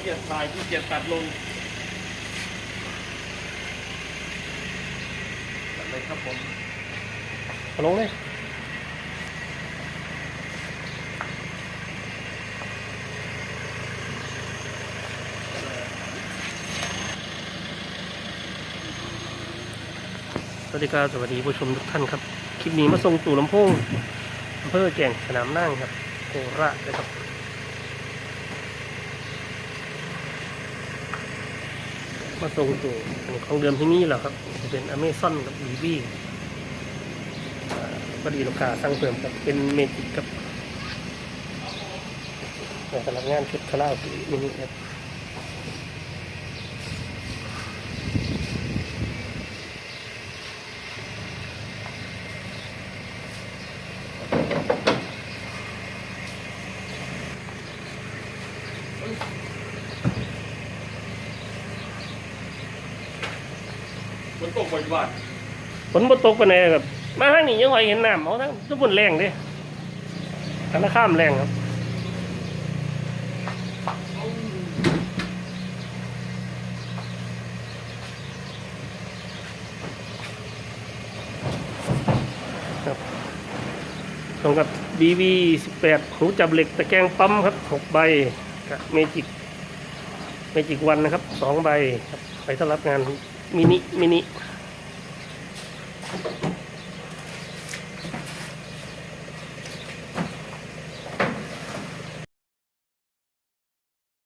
เกียจถ่ายขี้เกียจตัดลงตัดเลยครับผมเอาลงเลยสวัสดีครับสวัสดีผู้ชมทุกท่านครับ คลิปนี้มาส่งตู่ลำโพงอำเภอแก่งสนามนั่งครับโคราชนะครับ มาส่งตู่ของเดิมที่นี่แหละครับ จะเป็นอเมซอนกับบีบีพอดีลูกค้าสั่งเพิ่มครับเป็นเมจิกกับแต่สำหรับงานชุดคาราโอเกะมินิครับ มันตกบ่อยบ้านฝนบ่ตกปานใดครับ มาทางนี้ยังไหวเห็นน้ำเอาทั้งทุกคนแรงเด้ทางข้ามแรงครับครับตรงกับ BV 18หูจับเหล็กตะแกรงปั๊มครับ6ใบกับเมจิกเมจิกวันนะครับ2ใบครับไปสำหรับงาน มินิมินิ